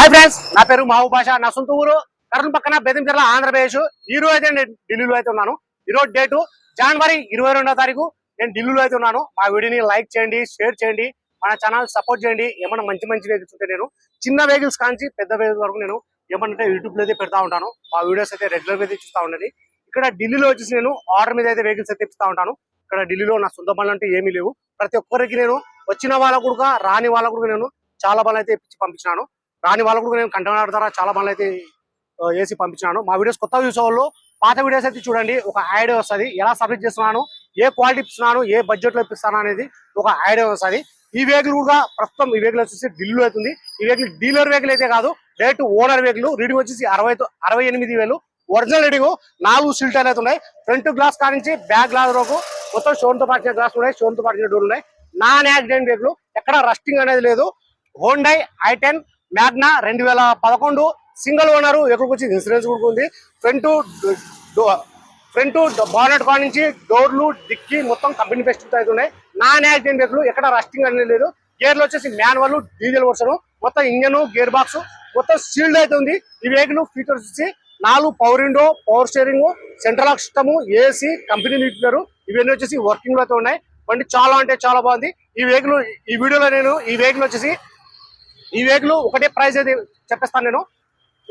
Hi friends నా పేరు మహబూబ్ బాషా నా సొంత ఊరు కర్నూలు పక్కన బెదంచెర్ల ఆంధ్రప్రదేశ్. ఈ రోజు అయితే నేను ఢిల్లీలో అయితే ఉన్నాను. ఈ రోజు డేటు జనవరి ఇరవై రెండో తారీఖు నేను ఢిల్లీలో అయితే ఉన్నాను. మా వీడియోని లైక్ చేయండి షేర్ చేయండి మన ఛానల్ సపోర్ట్ చేయండి. ఏమన్నా మంచి మంచి వెహికల్స్ ఉంటే నేను చిన్న వెహికల్స్ కాంచి పెద్ద వెహికల్స్ వరకు నేను ఏమన్నా యూట్యూబ్లో అయితే పెడతా ఉంటాను. మా వీడియోస్ అయితే రెగ్యులర్గా అయితే చూస్తా ఉండండి. ఇక్కడ ఢిల్లీలో వచ్చేసి నేను ఆర్డర్ మీద అయితే వెహికల్స్ అయితే ఇస్తూ ఉంటాను. ఇక్కడ ఢిల్లీలో నా సొంత పనులు అంటే ఏమీ లేవు. ప్రతి ఒక్కరికి నేను వచ్చిన వాళ్ళకు కూడా రాని వాళ్ళకు కూడా నేను చాలా పనులు అయితే ఇప్పించి పంపించినాను. రాని వాళ్ళకు కూడా నేను కంటెనర్ ద్వారా చాలా మంది అయితే వేసి పంపించినాను. మా వీడియోస్ కొత్త చూసే వాళ్ళు పాత వీడియోస్ అయితే చూడండి. ఒక ఐడియా వస్తుంది. ఎలా సబ్మిట్ చేస్తున్నాను ఏ క్వాలిటీ ఇస్తున్నాను ఏ బడ్జెట్లో ఇప్పిస్తాను అనేది ఒక ఐడియా వస్తుంది. ఈ వెహికల్ కూడా ప్రస్తుతం ఈ వెహికల్ వచ్చేసి ఢిల్లీ అవుతుంది. ఈ వెహికల్ డీలర్ వెహికల్ అయితే కాదు డైరెక్ట్ ఓనర్ వెహికల్. రీడింగ్ వచ్చేసి అరవై అరవై ఎనిమిది వేలు. ఒరిజినల్ రీడింగ్ నాలుగు సీల్ అయితే ఉన్నాయి. ఫ్రంట్ గ్లాస్ కానించి బ్యాక్ గ్లాస్ వరకు మొత్తం షోన్తో పాటిన గ్లాస్ ఉన్నాయి. షోన్తో పాటిన డోర్ ఉన్నాయి. Non accident vehicle. ఎక్కడ రస్టింగ్ అనేది లేదు. హోండై ఐ టెన్ మ్యాగ్నా రెండు వేల పదకొండు సింగిల్ ఓనర్ ఎక్కడికి వచ్చి ఇన్సూరెన్స్ కూడా ఉంది. ఫ్రంట్ ఫ్రంట్ బానెట్ కాడ నుంచి డోర్లు డిక్కి మొత్తం కంపెనీ బెస్ట్ అయితే ఉన్నాయి. నాన్ యాక్సిడెంట్ వెహికల్ ఎక్కడ రస్టింగ్ అనేది లేదు. గేర్లు వచ్చేసి మాన్యువల్ డీజిల్ వర్షన్ మొత్తం ఇంజన్ గేర్ బాక్స్ మొత్తం సీల్డ్ అయితే ఉంది. ఈ వెహికల్ ఫీచర్స్ వచ్చి నాలుగు power window power steering central lock system AC company నింపుతారు ఇవన్నీ వచ్చేసి వర్కింగ్లో అయితే ఉన్నాయి. బండి చాలా అంటే చాలా బాగుంది. ఈ వెహికల్ ఈ వీడియోలో నేను ఈ వెహికల్ వచ్చేసి ఈ వెహికల్ ఒకటే ప్రైస్ అయితే చెప్పేస్తాను నేను.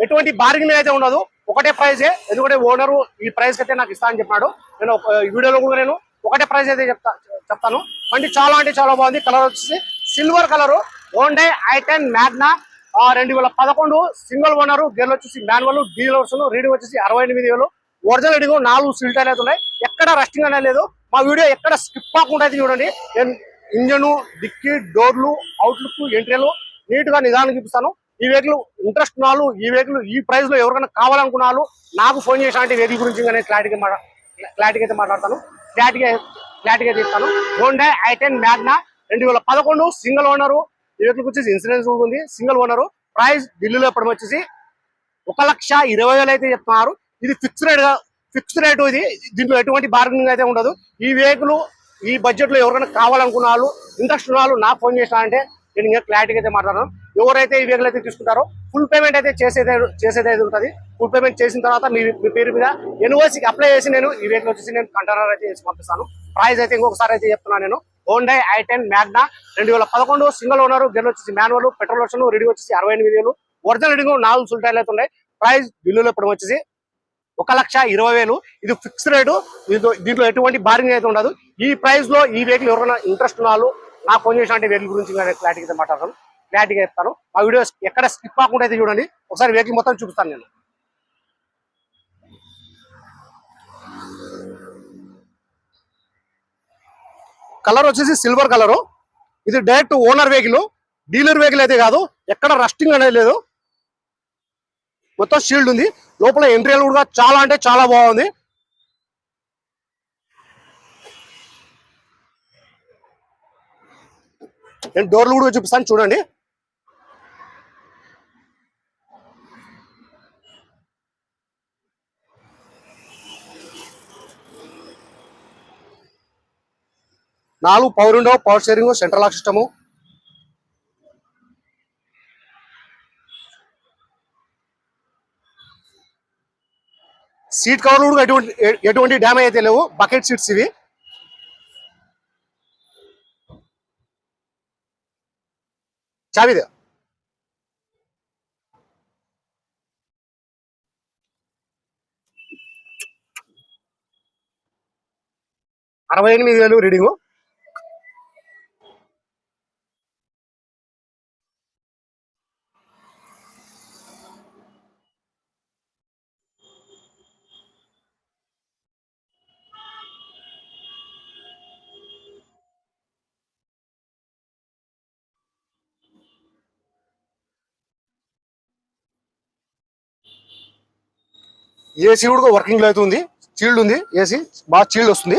ఎటువంటి బార్గెనింగ్ అయితే ఉండదు. ఒకటే ప్రైజే ఎందుకంటే ఓనరు ఈ ప్రైస్ అయితే నాకు ఇస్తా అని చెప్పాడు నేను ఒక- వీడియోలో కూడా నేను ఒకటే ప్రైస్ అయితే చెప్తా చెప్తాను. బండి చాలా అంటే చాలా బాగుంది. కలర్ వచ్చేసి సిల్వర్ కలర్ ఓన్డే ఐ టెన్ మ్యాగ్నా రెండు వేల పదకొండు సింగిల్ ఓనర్ గేర్లు వచ్చేసి మాన్యువల్ డీలర్స్ రీడింగ్ వచ్చేసి అరవై ఎనిమిది వేలు. ఒరిజినల్ రీడింగ్ నాలుగు సిల్టర్ అయితే ఉన్నాయి. ఎక్కడ రస్టింగ్ అనేది లేదు. మా వీడియో ఎక్కడ స్కిప్ కాకుండా అయితే చూడండి. నేను ఇంజను డిక్కీ డోర్లు అవుట్లుక్ ఎంట్రీలు నీట్గా నిదానం చూపిస్తాను. ఈ వెహికల్ ఇంట్రెస్ట్ ఉన్న ఈ వెహికల్ ఈ ప్రైస్లో ఎవరికైనా కావాలనుకున్న నాకు ఫోన్ చేసిన అంటే వెహికల్ గురించి క్లారిటీగా క్లారిటీగా అయితే మాట్లాడతాను. క్లారిటీగా క్లారిటీగా తీస్తాను హోండా ఐ టెన్ మ్యాగ్నా రెండు వేల పదకొండు సింగిల్ ఓనరు ఈ వెహికల్ వచ్చేసి ఇన్సూరెన్స్ కూడా ఉంది. సింగిల్ ఓనరు ప్రైస్ ఢిల్లీలో ఎప్పటి వచ్చేసి ఒక లక్ష ఇరవై వేలు అయితే చెప్తున్నారు. ఇది ఫిక్స్ రేట్ ఫిక్స్ రేట్ ఇది. దీంట్లో ఎటువంటి బార్గెనింగ్ అయితే ఉండదు. ఈ వెహికల్ ఈ బడ్జెట్లో ఎవరికైనా కావాలనుకున్న వాళ్ళు ఇంట్రెస్ట్ ఉన్న వాళ్ళు నాకు ఫోన్ చేసిన అంటే నేను ఇంకా క్లారిటీగా అయితే మాట్లాడను ఎవరైతే ఈ వెహికల్ అయితే తీసుకుంటారో ఫుల్ పేమెంట్ అయితే చేసేదే చేసేది అయితే ఉంటుంది. ఫుల్ పేమెంట్ చేసిన తర్వాత మీ మీ పేరు మీద ఎన్ఓసీకి అప్లై చేసి నేను ఈ వెహికల్ వచ్చేసి నేను కంటైనర్ అయితే చేసి పంపిస్తాను. ప్రైస్ అయితే ఇంకొకసారి అయితే చెప్తున్నాను నేను. హోండై ఐ టెన్ మ్యాగ్నా రెండు వేల పదకొండు సింగిల్ ఓనర్ గెల్ వచ్చేసి మాన్యువల్ పెట్రోల్ వర్షన్ రెడీ వచ్చేసి అరవై ఎనిమిది వేలు. ఒరిజినల్ రీడింగ్ నాలుగు సుల్టాయిలు అయితే ఉన్నాయి. ప్రైస్ బిల్లులో ఇప్పుడు వచ్చేసి ఒక లక్ష ఇరవై వేలు. ఇది ఫిక్స్ రేటు దీంట్లో దీంట్లో ఎటువంటి బారింగ్ అయితే ఉండదు. ఈ ప్రైస్లో ఈ వెహికల్ ఎవరైనా ఇంట్రెస్ట్ ఉన్న వాళ్ళు నాకు ఫోన్ చేసిన వెహికల్ గురించి క్లారిటీగా అయితే మాట్లాడతాను క్లారిటీగా చెప్తాను. ఆ వీడియోస్ ఎక్కడ స్కిప్ కాకుండా అయితే చూడండి. ఒకసారి వెహికల్ మొత్తం చూపిస్తాను నేను. కలర్ వచ్చేసి సిల్వర్ కలరు ఇది direct owner vehicle dealer vehicle అయితే కాదు ఎక్కడ రస్టింగ్ అనేది లేదు. మొత్తం షీల్డ్ ఉంది. లోపల ఎంట్రీలు కూడా చాలా అంటే చాలా బాగుంది. నేను డోర్లు కూడా చూపిస్తాను చూడండి. నాలుగు పవర్ ఉండవు power steering central lock system seat కవర్లు కూడా ఎటువంటి ఎటువంటి డ్యామేజ్ అయితే లేవు. బకెట్ సీట్స్ ఇవి. చావిది. అరవై ఎనిమిది వేలు రీడింగు. ఏసీ కూడా వర్కింగ్లో అయితే ఉంది చీల్డ్ ఉంది ఏసీ బాగా చీల్డ్ వస్తుంది.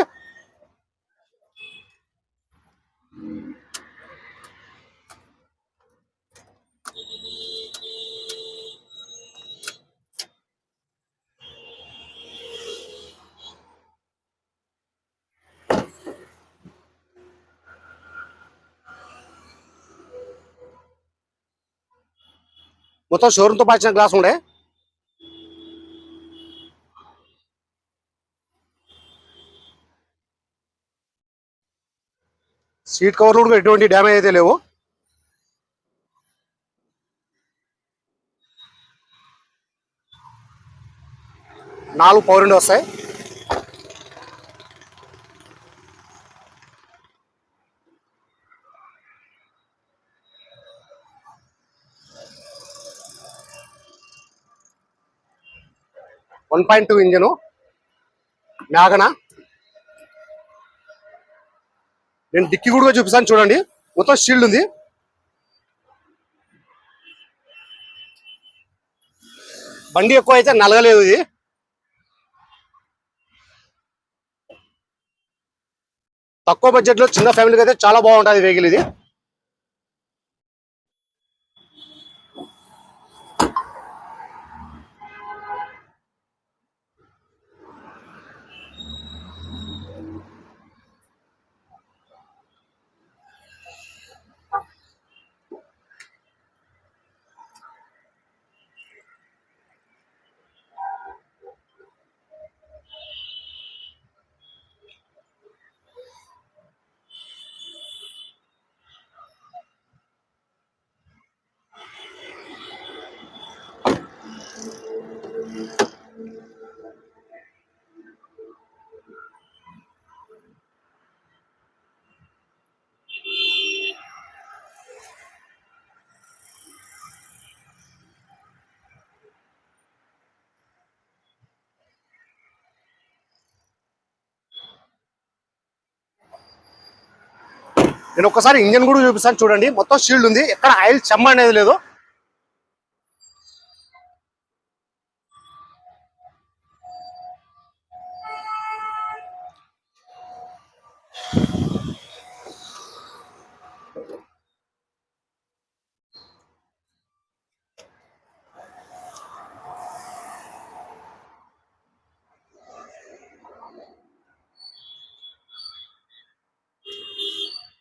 మొత్తం షోరూమ్తో పాచిన గ్లాస్ ఉండే సీట్ కవర్లు కూడా ఎటువంటి డ్యామేజ్ అయితే లేవు. నాలుగు పవర్ విండో వస్తాయి. One point two engine. Magna నేను డిక్కి కూడా చూపిస్తాను చూడండి. మొత్తం షీల్డ్ ఉంది. బండి ఎక్కువ అయితే నలగలేదు ఇది. తక్కువ బడ్జెట్లో చిన్న ఫ్యామిలీకి అయితే చాలా బాగుంటుంది వెహికల్ ఇది. నేను ఒకసారి ఇంజన్ కూడా చూపిస్తాను. చూడండి. మొత్తం షీల్డ్ ఉంది. ఎక్కడ ఆయిల్ చెమ్మ అనేది లేదు.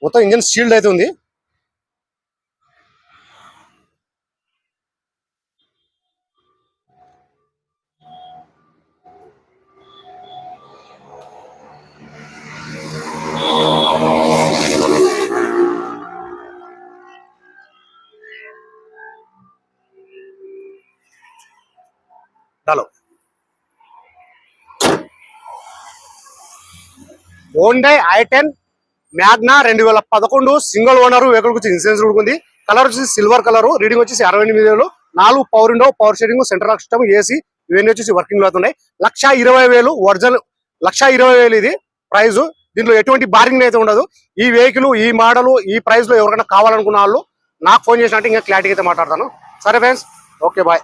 మొత్తం ఇంజన్ షీల్డ్ అయితే ఉంది. Hello Hyundai I ten Magna రెండు వేల పదకొండు సింగిల్ ఓనర్ వెహికల్ వచ్చి ఇన్సూరెన్స్ కూడా ఉంది కలర్ వచ్చేసి సిల్వర్ కలర్ రీడింగ్ వచ్చేసి అరవై ఎనిమిది వేలు. నాలుగు power window power steering central system AC ఇవన్నీ వచ్చేసి వర్కింగ్లో అవుతున్నాయి లక్ష ఇరవై వేలు ఒరిజినల్ లక్ష ఇరవై వేలు ఇది ప్రైస్ దీంట్లో ఎటువంటి బార్గింగ్ అయితే ఉండదు. ఈ వెహికల్ ఈ మోడల్ ఈ ప్రైస్లో ఎవరికైనా కావాలనుకున్న వాళ్ళు నాకు ఫోన్ చేసినట్టు ఇంకా క్లారిటీ అయితే మాట్లాడతాను. సరే ఫ్రెండ్స్ ఓకే బాయ్